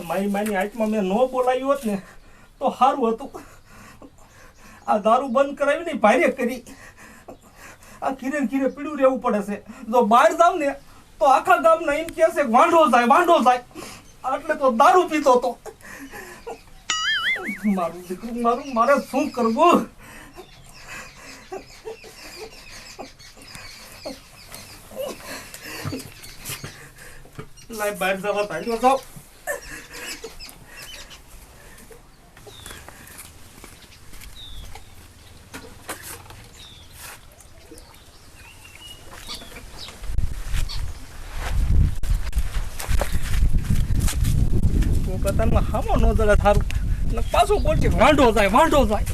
મારી માની આંખમાં મેં ન બોલાવ્યું હોત ને, તો સારું હતું. આ દારૂ બંધ કરાવી ને ભારે કરી. આ ખીરે ને ખીરે પીડું રહેવું પડે છે. જો બહાર જાવ ને, તો આખા ગામના એમ કહે છે, વાંઢો જાય વાંઢો જાય. એટલે તો દારૂ પીતો હતો. મારું દીકરું, મારું, મારે શું કરવું? લાઈ બહાર જવા તાજો જાઓ. તો કતારમાં હામો ન જડે થારું. ને પાછું બોલતી વાંઢો જાય વાંઢો જાય.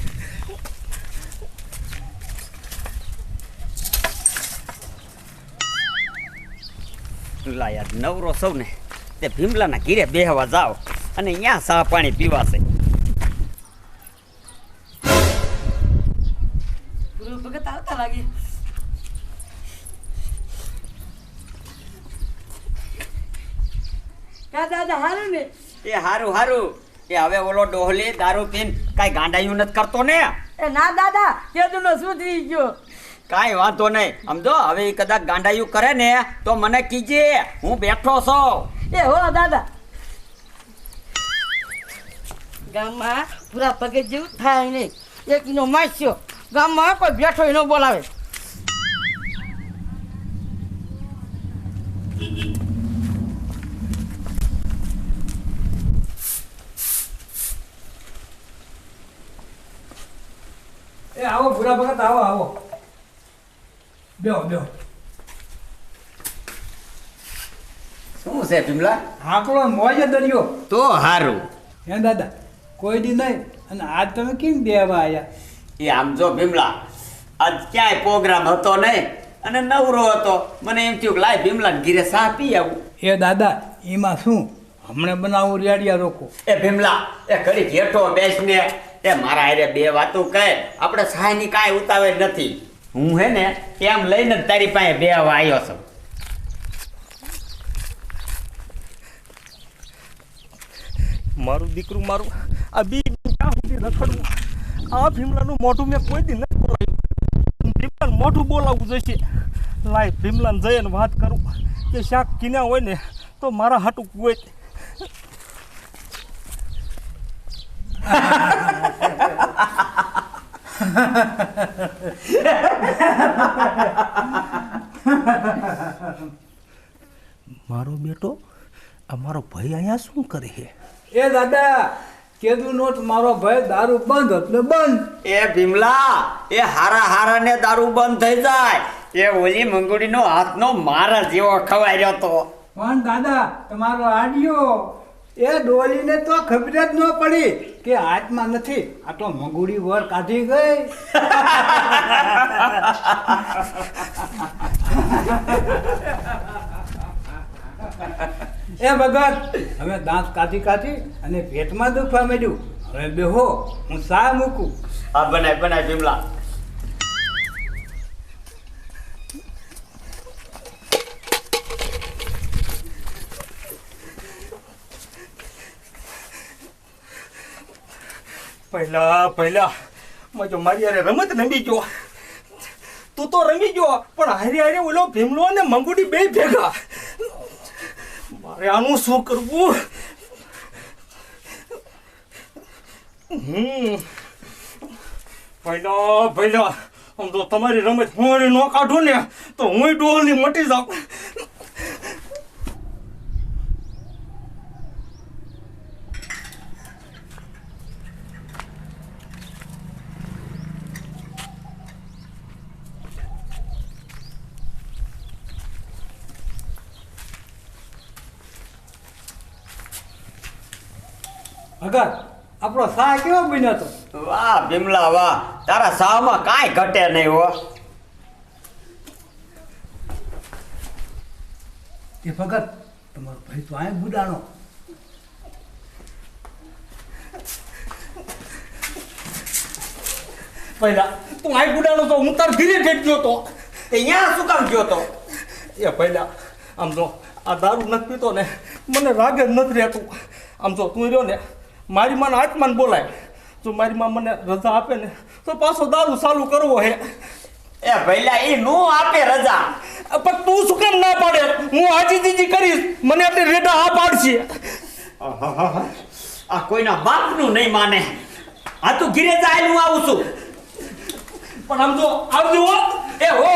લા યાર નવરો સૌ ને. તે ભીમલાના ઘીરે બેહવા જાઓ અને અહીંયા સા પાણી પીવાશે. ભગત આવતા લાગે. દાદા હારું ને. એ હારું હારું. એ હવે ઓલો ડોહલી દારૂ પીન કાંઈ ગાંડાયું નથી કરતો ને? એ ના દાદા કેદુ નો થઈ ગયો. કાંઈ વાંધો નહીં. સમજો હવે એ કદાચ ગાંડાયું કરે ને તો મને કીજે હું બેઠો છું. એ હો દાદા. ગામમાં પૂરા પગે જેવું થાય નહીં. એક નો માસ્યો ગામમાં કોઈ બેઠો એનો બોલાવે. ભૂરા ભગત આવો આવો. બેહો બેહો. શું છે ભીમલા? હાકડો મોજે દરિયો. તો હારું. હે દાદા કોઈ દી નહીં. અને આજ તમે કેમ બેવા આયા? એ આમ જો ભીમલા આજ ક્યાંય પ્રોગ્રામ હતો નહીં અને નવરો હતો. મને એમ થયું કે લાય ભીમલા ઘીરે સા પી આવું. એ દાદા એમાં શું? હમણાં બનાવું રેડિયા રોકો. એ ભીમલા એ ઘડી ઘેટો બેસને એ મારા આરે બે વાતો કહે. આપણે સહાયની કાંઈ ઉતાવે નથી. હું હે ને એમ લઈને તારી પાસે બે આવ્યો છું. મારું દીકરું મારું, આ બી ક્યાં સુધી રખડવું. આ ભીમલાનું મોઢું મેં કોઈ દી નથી બોલાવ્યું. ભીમલાનું મોઢું બોલાવવું જશે લાય ભીમલાને જઈને વાત કરું. કે શાક કિન્યા હોય ને, તો મારા હાટું કોઈ મારો બેટો આ મારો ભાઈ અહીંયા શું કરે છે? એ દાદા કેદુ નોટ મારો ભાઈ દારૂ બંધ એટલે બંધ. એ ભીમલા એ હારા હારા ને દારૂ બંધ થઈ જાય. એ ઓલી મંગુડીનો હાથનો મારા જેવો ખવાઈ રહ્યો તો. પણ દાદા તમારો આડિયો એ ડોલીને તો ખબર જ ન પડી કે હાથમાં નથી, આ તો મંગુડી વર કાઢી ગઈ. એ ભગત હવે દાંત કાઢી કાઢી અને પેટમાં દુખવા માંડ્યું. હવે બેહો, હું સા મૂકું. હા, બનાય બનાય, ભીમલા. પહેલા પહેલા. મજો મારી હારે રમત રમી ગયો. તું તો રમી ગયો, પણ હારે હારે ઓલો ભીમલો ને મંગુડી બે ભેગા. મારે આનું શું કરવું? હમ. પહેલા પહેલા. આમ તો તમારી રમત હું ન કાઢું ને, તો હું ડોલની મટી જાઉં. ભગત આપણો સા કેવો બન્યો હતો વાહ ભીમલા વાહ. તારા સાવમાં કાંઈ ઘટે નહીં હો. એ ભગત તમારો ભાઈ તો આય બુડાણો પહેલા તું આય બુડાણો તો હું તાર ઘીરે ભેટ ગયો તો. તે અહીંયા શું કામ ગયો તો? એ પહેલા આમ જો આ દારૂ નથી પીતો ને મને રાગે જ નથી રહેતું. આમ જો તું રહ્યો ને મારી માને આત્માને બોલાય. જો મારી માં મને રજા આપે ને તો પાછો દારૂ ચાલુ કરવો હે. એ ભૈલા એ નો આપે રજા. પણ તું શું કેમ ના પાડે? હું આજી દીજી કરીશ. મને આપણે રેડા આ પાડશે. આ કોઈના બાપનું નહીં માને. આ તું ઘીરે જાય હું આવું છું. પણ આમ જો આવજો હો. એ હો.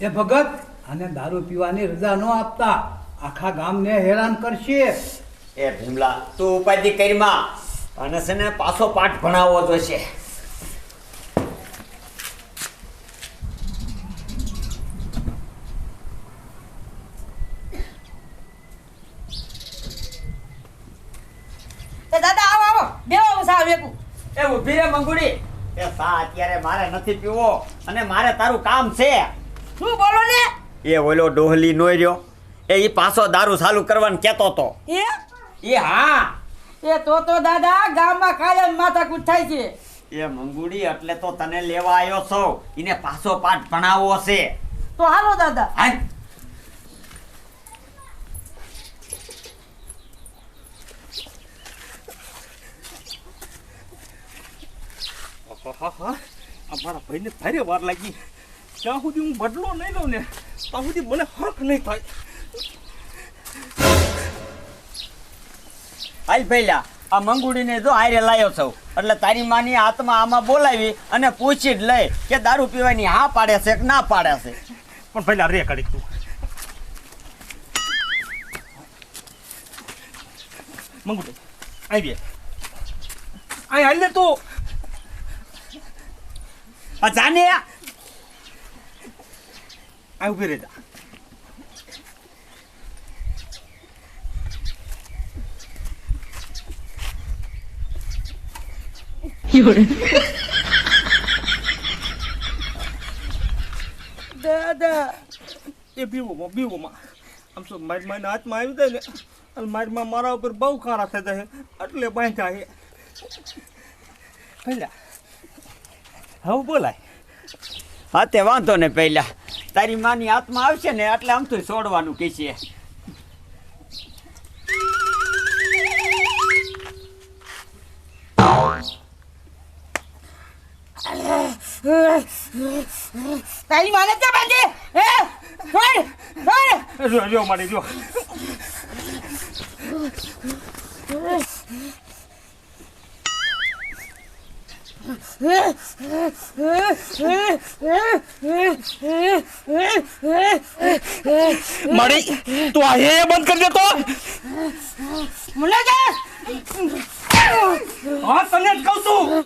એ ભગત આને દારૂ પીવાની રજા ન આપતા. આખા ગામને હેરાન કરશે. એ ભીમલા તું ઉપાધિ કરીમાં અને છે ને પાછો પાઠ ભણાવવો જોઈશે દાદા આવો આવો. બેવો હું એકું એ ઊભી રે મંગુડી. એ સા અત્યારે મારે નથી પીવો અને મારે તારું કામ છે. શું બોલો ને? એ ઓલો ડોહલી નો રહ્યો. એ ઈ પાછો દારૂ ચાલુ કરવાનું કહેતો તો. એ? એ હા. એ તો તો દાદા ગામમાં કાયમ માથાકૂટ થાય છે. એ મંગુડી એટલે તો તને લેવા આવ્યો છો. એને પાછો પાઠ ભણાવવો છે. તો હાલો દાદા. હાય. અમારા ભાઈને ભારે વાર લાગી. ત્યાં સુધી હું બદલો નહીં લઉં ને ત્યાં સુધી મને હક નહીં થાય. હાલ ભૈલા આ મંગુડીને જો આયરે લાયો છો એટલે તારી માની આત્મા આમાં બોલાવી અને પૂછી જ લઈ કે દારૂ પીવાની હા પાડે છે કે ના પાડે છે. પણ ભૈલા રે કાઢી તું. મંગુડી આવી અહીં હાલ તું. આ જાને આ ઊભી રહી જા દાદા, એ બીવોમાં બીવોમાં આમ શું મારી માના હાથમાં આવી જાય ને, અને મારી માં મારા ઉપર બહુ ખારા થઈ જાય એટલે બાંધ્યા છે. પહેલા, હવે બોલાય. હા, તે વાંધો ને પહેલા. તારી માની આત્મા આવશે ને એટલે આમ તો છોડવાનું કે છે. તારી માને તો બાંધે હે? જો જો મારી જો. મારી તું આ હે બંધ કરી દેતો મને કે હા તને જ કહું છું